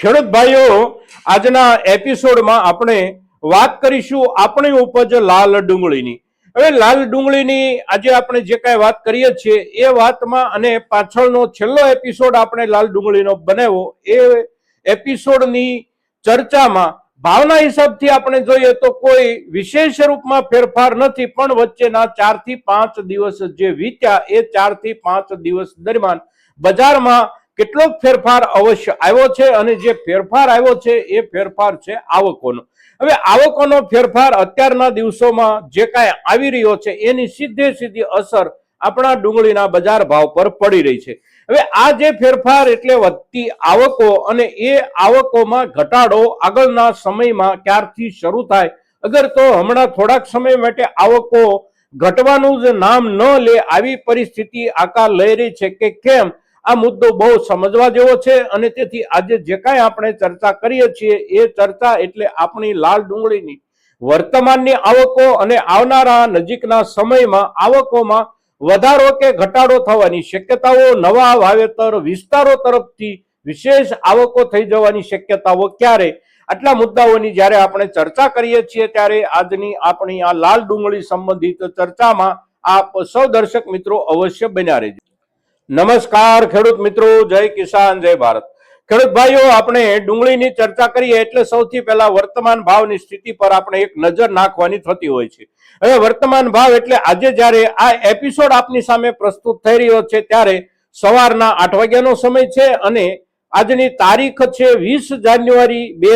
ખેડૂત ભાઈઓ આજના એપિસોડમાં આપણે વાત કરીશું આપણી ઉપજ લાલ ડુંગળીની. હવે લાલ ડુંગળીની આજે આપણે જે કાંઈ વાત કરીએ છીએ, એ વાતમાં અને પાછળનો છેલ્લો એપિસોડ આપણે લાલ ડુંગળીનો બનાવ્યો, એ એપિસોડની ચર્ચામાં ભાવના હિસાબથી આપણે જોઈએ તો કોઈ વિશેષ રૂપમાં ફેરફાર નથી, પણ વચ્ચેના ચારથી પાંચ દિવસ જે વીત્યા, એ ચારથી પાંચ દિવસ દરમિયાન બજારમાં કેટલોક ફેરફાર અવશ્ય આવ્યો છે અને જે ફેરફાર આવ્યો છે એ ફેરફાર છે આવકોનો. હવે આવકોનો ફેરફાર અત્યારના દિવસોમાં જે કાંઈ આવી રહ્યો છે એની સીધે સીધી અસર આપણા ડુંગળીના બજાર ભાવ પર પડી રહી છે. હવે આ જે ફેરફાર એટલે વધતી આવકો અને એ આવકોમાં ઘટાડો આગળના સમયમાં ક્યારથી શરૂ થાય? અગર તો હમણાં થોડાક સમય માટે આવકો ઘટવાનું જ નામ ન લે, આવી પરિસ્થિતિ આકાર લઈ રહી છે કે કેમ? આ મુદ્દો બહુ સમજવા જેવો છે અને તેથી આજે જે કાંઈ આપણે ચર્ચા કરીએ છીએ એ ચર્ચા એટલે આપણી લાલ ડુંગળીની. વર્તમાનની આવકો અને આવનારા નજીકના સમયમાં આવકોમાં વધારો કે ઘટાડો થવાની શક્યતાઓ, નવા વાવેતર વિસ્તારો તરફથી વિશેષ આવકો થઈ જવાની શક્યતાઓ ક્યારે? આટલા મુદ્દાઓની જ્યારે આપણે ચર્ચા કરીએ છીએ ત્યારે આજની આપણી આ લાલ ડુંગળી સંબંધિત ચર્ચામાં આપ સૌ દર્શક મિત્રો અવશ્ય બન્યા રહેજો. નમસ્કાર ખેડૂત મિત્રો, જય કિસાન, જય ભારત. ખેડૂત ભાઈઓ, આપણે ડુંગળીની ચર્ચા કરીએ એટલે સૌથી પહેલા વર્તમાન ભાવની સ્થિતિ પર આપણે એક નજર નાખવાની થતી હોય છે. હવે વર્તમાન ભાવ એટલે આજે જ્યારે આ એપિસોડ આપની સામે પ્રસ્તુત થઈ રહ્યો છે, ત્યારે સવારના આઠ વાગ્યાનો સમય છે અને આજની તારીખ છે વીસ જાન્યુઆરી બે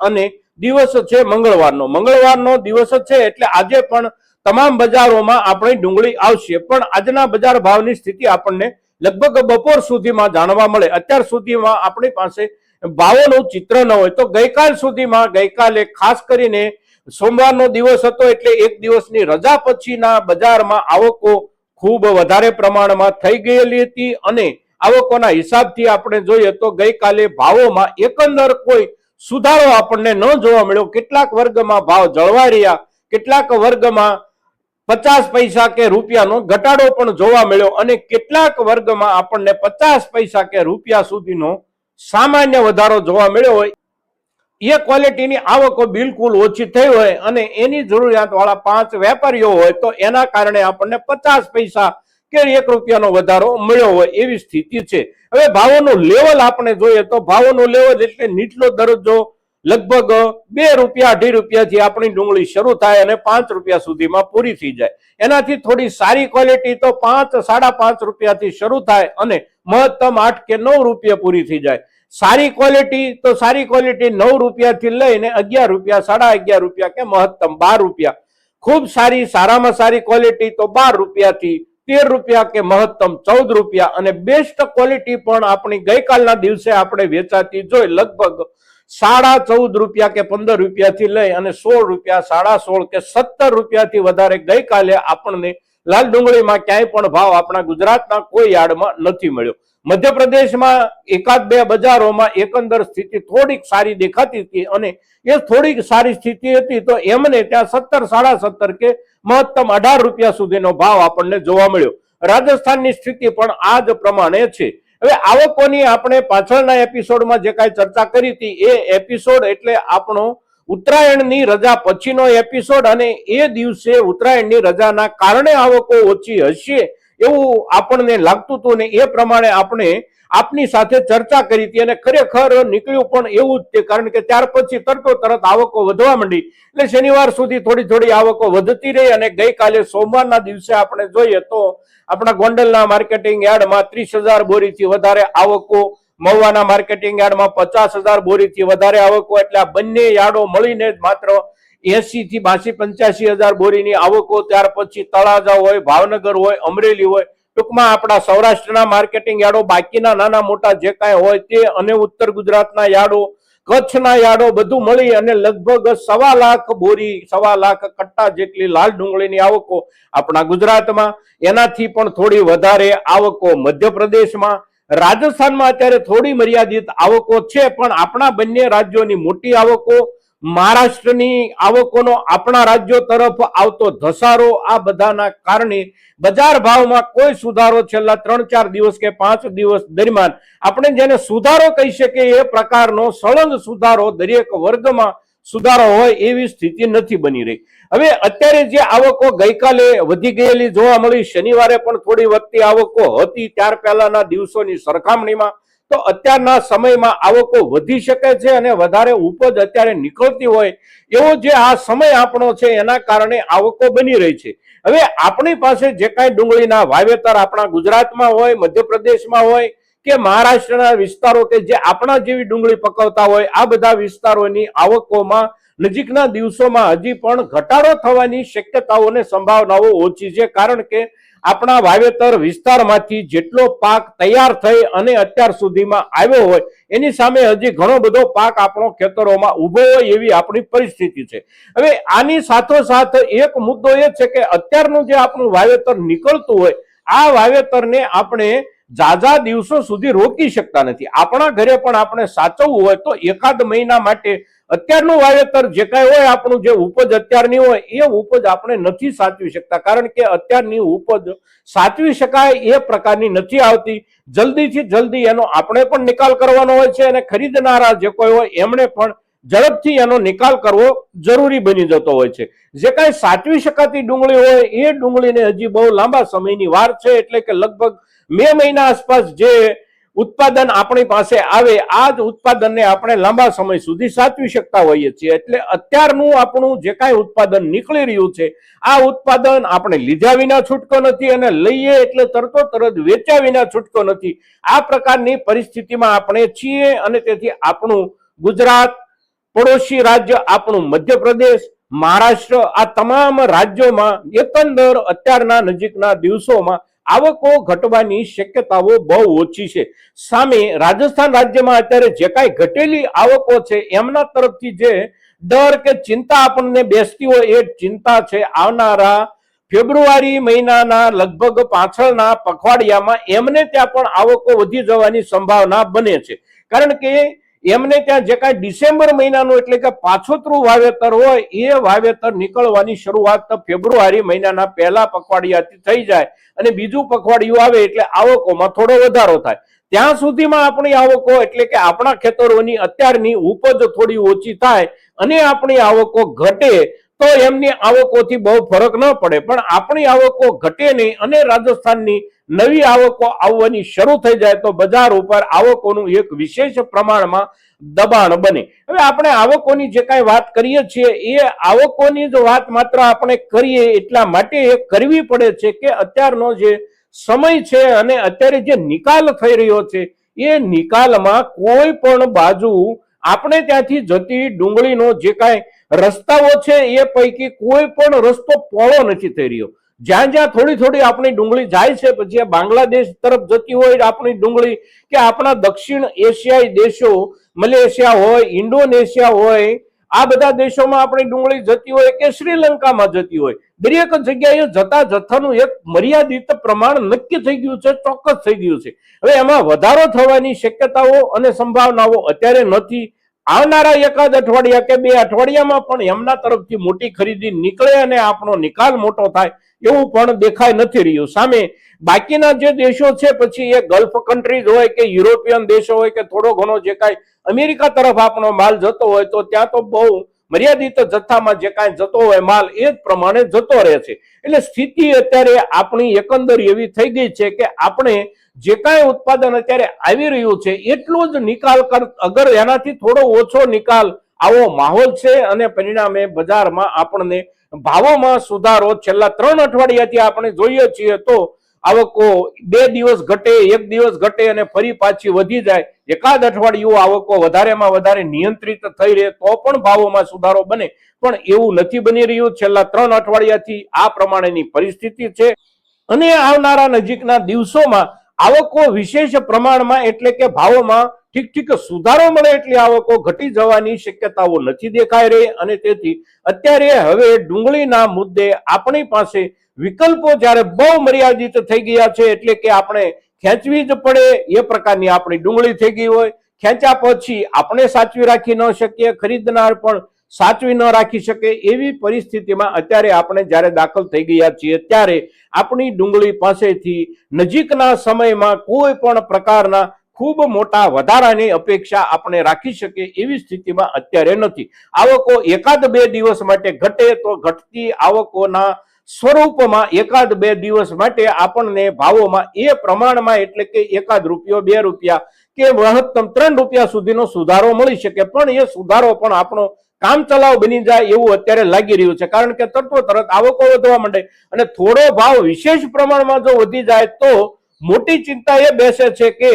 અને દિવસ છે મંગળવારનો. મંગળવારનો દિવસ છે એટલે આજે પણ તમામ બજારોમાં આપણી ડુંગળી આવશે. પણ આજના બજાર ભાવની સ્થિતિ આપણને લગભગ બપોર સુધીમાં જાણવા મળે. અત્યાર સુધીમાં આપણી પાસે ભાવોનું ચિત્ર ન હોય. તો ગઈકાલ સુધીમાં ગઈકાલે ખાસ કરીને સોમવારનો દિવસ હતો એટલે એક દિવસની રજા પછીના બજારમાં આવકો ખૂબ વધારે પ્રમાણમાં થઈ ગયેલી હતી અને આવકોના હિસાબથી આપણે જોઈએ તો ગઈકાલે ભાવોમાં એકંદર કોઈ સુધારો આપણને ન જોવા મળ્યો. કેટલાક વર્ગમાં ભાવ જળવાઈ રહ્યા, કેટલાક વર્ગમાં પચાસ પૈસા કે રૂપિયાનો ઘટાડો પણ જોવા મળ્યો અને કેટલાક વર્ગમાં આપણને પચાસ પૈસા કે રૂપિયા સુધીનો સામાન્ય વધારો જોવા મળ્યો હોય. એ ક્વોલિટીની આવકો બિલકુલ ઓછી થઈ હોય અને એની જરૂરિયાત વાળા પાંચ વેપારીઓ હોય તો એના કારણે આપણને પચાસ પૈસા કે એક રૂપિયાનો વધારો મળ્યો હોય એવી સ્થિતિ છે. હવે ભાવોનું લેવલ આપણે જોઈએ તો ભાવોનું લેવલ એટલે નીચલો દરજ્જો લગભગ બે રૂપિયા, અઢી રૂપિયાથી આપણી ડુંગળી શરૂ થાય અને પાંચ રૂપિયા સુધીમાં પૂરી થઈ જાય. એનાથી થોડી સારી ક્વોલિટી તો પાંચ, સાડા પાંચ રૂપિયાથી શરૂ થાય અને મહત્તમ આઠ કે નવ રૂપિયા પૂરી થઈ જાય. સારી ક્વોલિટી તો સારી ક્વોલિટી નવ રૂપિયાથી લઈને અગિયાર રૂપિયા, સાડા અગિયાર રૂપિયા કે મહત્તમ બાર રૂપિયા. ખૂબ સારી, સારામાં સારી ક્વોલિટી તો બાર રૂપિયાથી તેર રૂપિયા કે મહત્તમ ચૌદ રૂપિયા. અને બેસ્ટ ક્વોલિટી પણ આપણી ગઈકાલના દિવસે આપણે વેચાતી જોઈ લગભગ સાડા ચૌદ રૂપિયા કે પંદર રૂપિયાથી લઈ અને સોળ રૂપિયા, સાડા સોળ કે સત્તર રૂપિયાથી વધારે ગઈકાલે આપણને લાલ ડુંગળીમાં ક્યાંય પણ ભાવ આપણા ગુજરાતના કોઈ યાર્ડમાં નથી મળ્યો. મધ્યપ્રદેશમાં એકાદ બે બજારોમાં એકંદર સ્થિતિ થોડીક સારી દેખાતી હતી અને એ થોડીક સારી સ્થિતિ હતી તો એમને ત્યાં સત્તર, સાડા સત્તર કે મહત્તમ અઢાર રૂપિયા સુધીનો ભાવ આપણને જોવા મળ્યો. રાજસ્થાનની સ્થિતિ પણ આ જ પ્રમાણે છે. હવે આવકોની આપણે પાછળના એપિસોડમાં જે કાંઈ ચર્ચા કરી હતી, એ એપિસોડ એટલે આપણો ઉત્તરાયણની રજા પછીનો એપિસોડ અને એ દિવસે ઉત્તરાયણની રજાના કારણે આવકો ઓછી હશે એવું આપણને લાગતું હતું ને એ પ્રમાણે આપણે આપની સાથે ચર્ચા કરી હતી અને ખરેખર નીકળ્યું પણ એવું જ તે કારણ કે ત્યાર પછી તરતો તરત આવકો વધવા માંડી. એટલે શનિવાર સુધી થોડી થોડી આવકો વધતી રહી અને ગઈકાલે સોમવારના દિવસે આપણે જોઈએ તો આપણા ગોંડલના માર્કેટિંગ યાર્ડમાં ત્રીસ હજાર બોરીથી વધારે આવકો, મહુવાના માર્કેટિંગ યાર્ડમાં પચાસ હજાર બોરીથી વધારે આવકો. એટલે આ બંને યાર્ડો મળીને જ માત્ર એસી થી બાસી પંચ્યાસી હજાર બોરીની આવકો. ત્યાર પછી તળાજા હોય, ભાવનગર હોય, અમરેલી હોય ટૂંકમાં આપણા સૌરાષ્ટ્રના માર્કેટિંગ યાર્ડો, બાકીના નાના મોટા જે કાંઈ હોય તે અને ઉત્તર ગુજરાતના યાર્ડો, કચ્છના યાર્ડો બધું મળી અને લગભગ સવા લાખ બોરી, સવા લાખ કટ્ટા જેટલી લાલ ડુંગળીની આવકો આપણા ગુજરાતમાં. એનાથી પણ થોડી વધારે આવકો મધ્યપ્રદેશમાં. રાજસ્થાનમાં અત્યારે થોડી મર્યાદિત આવકો છે, પણ આપણા બંને રાજ્યોની મોટી આવકો મહારાષ્ટ્રની આવકોનો આપણા રાજ્યો તરફ આવતો ધસારો આ બધાના કારણે બજાર ભાવમાં કોઈ સુધારો છેલ્લા ત્રણ ચાર દિવસ કે પાંચ દિવસ દરમિયાન આપણે જેને સુધારો કહી શકીએ એ પ્રકારનો સળંગ સુધારો દરેક વર્ગમાં સુધારો હોય એવી સ્થિતિ નથી બની રહી. હવે અત્યારે જે આવકો ગઈકાલે વધી ગયેલી જોવા મળી, શનિવારે પણ થોડી વધતી આવકો હતી, ત્યાર પહેલાના દિવસોની સરખામણીમાં તો અત્યારના સમયમાં આવકો વધી શકે છે અને વધારે ઉપજ અત્યારે નીકળતી હોય એવો જે આ સમય આપણો છે એના કારણે આવકો બની રહી છે. હવે આપણી પાસે જે કાંઈ ડુંગળીના વાવેતર આપણા ગુજરાતમાં હોય, મધ્યપ્રદેશમાં હોય કે મહારાષ્ટ્રના વિસ્તારો કે જે આપણા જેવી ડુંગળી પકવતા હોય, આ બધા વિસ્તારોની આવકોમાં નજીકના દિવસોમાં હજી પણ ઘટાડો થવાની શક્યતાઓ અને સંભાવનાઓ ઓછી છે. કારણ કે આપણા વાવેતર વિસ્તારમાંથી જેટલો પાક તૈયાર થઈ અને અત્યાર સુધીમાં આવ્યો હોય, એની સામે હજી ઘણો બધો પાક આપણો ખેતરોમાં ઊભો હોય એવી આપણી પરિસ્થિતિ છે. હવે આની સાથોસાથ એક મુદ્દો એ છે કે અત્યારનું જે આપણું વાવેતર નીકળતું હોય, આ વાવેતરને આપણે ઝાઝા દિવસો સુધી રોકી શકતા નથી. આપણા ઘરે પણ આપણે સાચવવું હોય તો એકાદ મહિના માટે અત્યારનું વાવેતર જે કાંઈ હોય, આપણું જે ઉપજ અત્યારની હોય, એ ઉપજ આપણે નથી સાચવી શકતા. કારણ કે અત્યારની ઉપજ સાચવી શકાય એ પ્રકારની નથી આવતી. જલ્દીથી જલ્દી એનો આપણે પણ નિકાલ કરવાનો હોય છે અને ખરીદનારા જે કોઈ હોય, એમણે પણ ઝડપથી એનો નિકાલ કરવો જરૂરી બની જતો હોય છે. જે કાંઈ સાચવી શકાતી ડુંગળી હોય, એ ડુંગળીને હજી બહુ લાંબા સમયની વાર છે, એટલે કે લગભગ મે મહિના આસપાસ જે ઉત્પાદન આપણી પાસે આવે, આ જ ઉત્પાદનને આપણે લાંબા સમય સુધી સાચવી શકતા હોઈએ છીએ. એટલે અત્યારનું આપણું જે કાંઈ ઉત્પાદન નીકળી રહ્યું છે, આ ઉત્પાદન આપણે લીધા વિના છૂટકો નથી અને લઈએ એટલે તરતો તરત વેચ્યા વિના છૂટકો નથી. આ પ્રકારની પરિસ્થિતિમાં આપણે છીએ અને તેથી આપણું ગુજરાત, પડોશી રાજ્ય, આપણું મધ્યપ્રદેશ, મહારાષ્ટ્ર, આ તમામ રાજ્યોમાં એકંદર અત્યારના નજીકના દિવસોમાં આવકો ઘટવાની શક્યતાઓ બહુ ઓછી છે. સામે રાજસ્થાન રાજ્યમાં અત્યારે જે કાંઈ ઘટેલી આવકો છે, એમના તરફથી જે ડર કે ચિંતા આપણને બેસતી હોય એ ચિંતા છે. આવનારા ફેબ્રુઆરી મહિનાના લગભગ પાછળના પખવાડિયામાં એમને ત્યાં પણ આવકો વધી જવાની સંભાવના બને છે. કારણ કે એમને ત્યાં જે કાંઈ ડિસેમ્બર મહિનાનું એટલે કે પાછોતરું વાવેતર હોય, એ વાવેતર નીકળવાની શરૂઆત ફેબ્રુઆરી મહિનાના પહેલા પખવાડિયાથી થઈ જાય અને બીજું પખવાડિયું આવે એટલે આવકોમાં થોડો વધારો થાય. ત્યાં સુધીમાં આપણી આવકો એટલે કે આપણા ખેતરોની અત્યારની ઉપજ થોડી ઓછી થાય અને આપણી આવકો ઘટે તો એમની આવકોથી બહુ ફરક ન પડે. પણ આપણી આવકો ઘટે નહીં અને રાજસ્થાનની નવી આવકો આવવાની શરૂ થઈ જાય તો બજાર ઉપર આવકોનું એક વિશેષ પ્રમાણમાં દબાણ બને. હવે આપણે આવકોની જે કાંઈ વાત કરીએ છીએ, એ આવકોની જ વાત માત્ર આપણે કરીએ એટલા માટે એ કરવી પડે છે કે અત્યારનો જે સમય છે અને અત્યારે જે નિકાલ થઈ રહ્યો છે, એ નિકાલમાં કોઈ પણ બાજુ આપણે ત્યાંથી જતી ડુંગળીનો જે કાંઈ રસ્તાઓ છે, એ પૈકી કોઈ પણ રસ્તો પહોળો નથી થઈ રહ્યો. જ્યાં જ્યાં થોડી થોડી આપણી ડુંગળી જાય છે, પછી બાંગ્લાદેશ તરફ જતી હોય આપણી ડુંગળી, કે આપણા દક્ષિણ એશિયાઈ દેશો, મલેશિયા હોય, ઇન્ડોનેશિયા હોય, આ બધા દેશોમાં આપણી ડુંગળી જતી હોય કે શ્રીલંકામાં જતી હોય. દરેક જગ્યાએ જતા જથ્થાનું એક મર્યાદિત પ્રમાણ નક્કી થઈ ગયું છે, ચોક્કસ થઈ ગયું છે. હવે એમાં વધારો થવાની શક્યતાઓ અને સંભાવનાઓ અત્યારે નથી. આવનારા એકાદ અઠવાડિયા કે બે અઠવાડિયામાં પણ એમના તરફથી મોટી ખરીદી નીકળે અને આપણો નિકાલ મોટો થાય એવું પણ દેખાઈ નથી રહ્યું. સામે બાકીના જે દેશો છે, પછી એ ગલ્ફ કન્ટ્રીઝ હોય કે યુરોપિયન દેશો હોય કે થોડો ઘણો જે કાંઈ અમેરિકા તરફ આપણો માલ જતો હોય તો ત્યાં તો બહુ મર્યાદિત જથ્થામાં જે કાંઈ જતો હોય, માલ એ જ પ્રમાણે જતો રહે છે. એટલે સ્થિતિ અત્યારે આપણી એકંદર એવી થઈ ગઈ છે કે આપણે જે કાંઈ ઉત્પાદન અત્યારે આવી રહ્યું છે, એટલું જ નિકાલ કર, અગર એનાથી થોડો ઓછો નિકાલ આવો માહોલ છે અને પરિણામે બજારમાં આપણને ભાવોમાં સુધારો, છેલ્લા ત્રણ અઠવાડિયાથી આપણે જોઈએ છીએ તો આવકો બે દિવસ ઘટે, એક દિવસ ઘટે અને ફરી પાછી વધી જાય. એકાદ અઠવાડિયું આવકો વધારેમાં વધારે નિયંત્રિત થઈ રહે તો પણ ભાવોમાં સુધારો બને. પણ એવું નથી બની રહ્યું. છેલ્લા ત્રણ અઠવાડિયાથી આ પ્રમાણેની પરિસ્થિતિ છે. અને આવનારા નજીકના દિવસોમાં આવકો વિશેષ પ્રમાણમાં એટલે કે ભાવોમાં ઠીક ઠીક સુધારો મળે એટલી આવકો ઘટી જવાની શક્યતાઓ નથી દેખાઈ રહી. અને તેથી અત્યારે હવે ડુંગળીના મુદ્દે આપણી પાસે વિકલ્પો જ્યારે બહુ મર્યાદિત થઈ ગયા છે એટલે કે આપણે ખેંચવી જ પડે એ પ્રકારની આપણી ડુંગળી થઈ ગઈ હોય. ખેંચ્યા પછી આપણે સાચવી રાખી ન શકીએ, ખરીદનાર પણ સાચવી ન રાખી શકે એવી પરિસ્થિતિમાં અત્યારે આપણે જ્યારે દાખલ થઈ ગયા છીએ ત્યારે આપણી ડુંગળી પાસેથી નજીકના સમયમાં કોઈ પણ પ્રકારના ખૂબ મોટા વધારાની અપેક્ષા આપણે રાખી શકીએ એવી સ્થિતિમાં અત્યારે નથી. આવકો એકાદ બે દિવસ માટે ઘટે તો ઘટતી આવકોના સ્વરૂપમાં એકાદ બે દિવસ માટે આપણને ભાવોમાં એ પ્રમાણમાં એટલે કે એકાદ રૂપિયો, બે રૂપિયા કે મહત્તમ ત્રણ રૂપિયા સુધીનો સુધારો મળી શકે. પણ એ સુધારો પણ આપણો કામ ચલાવ બની જાય એવું અત્યારે લાગી રહ્યું છે. કારણ કે તત્વો તરત આવકો વધવા માંડે અને થોડો ભાવ વિશેષ પ્રમાણમાં જો વધી જાય તો મોટી ચિંતા એ બેસે છે કે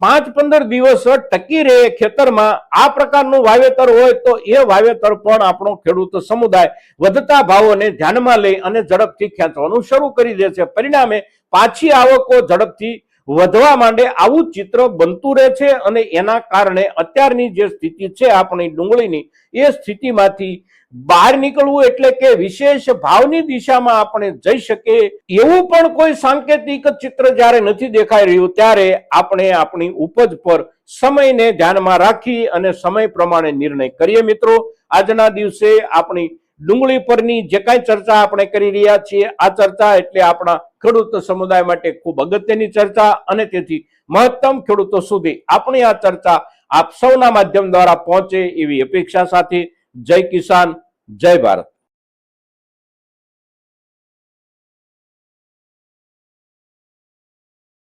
પાંચ પંદર દિવસ ટકી રહે ખેતરમાં, આ પ્રકારનું વાવેતર હોય તો એ વાવેતર પણ આપણો ખેડૂત સમુદાય વધતા ભાવોને ધ્યાનમાં લઈ અને ઝડપથી ખેંચવાનું શરૂ કરી દે છે. પરિણામે પાછી આવકો ઝડપથી વધવા માંડે આવું ચિત્ર બનતું રહે છે અને એના કારણે અત્યારની જે સ્થિતિ છે આપણી ડુંગળીની, એ સ્થિતિમાંથી બહાર નીકળવું એટલે કે વિશેષ ભાવની દિશામાં આપણે જઈ શકીએ, એવું પણ કોઈ સાંકેતિક ચિત્ર જ્યારે નથી દેખાઈ રહ્યું, ત્યારે આપણે આપણી ઉપજ પર સમયને ધ્યાનમાં રાખી અને સમય પ્રમાણે નિર્ણય કરીએ મિત્રો. આજના દિવસે આપણી ડુંગળી પરની જે કાંઈ ચર્ચા આપણે કરી રહ્યા છીએ, આ ચર્ચા એટલે આપણા ખેડૂત સમુદાય માટે ખૂબ અગત્યની ચર્ચા અને તેથી મહત્તમ ખેડૂતો સુધી આપણી આ ચર્ચા આપ સૌના માધ્યમ દ્વારા પહોંચે એવી અપેક્ષા સાથે જય કિસાન, જય ભારત.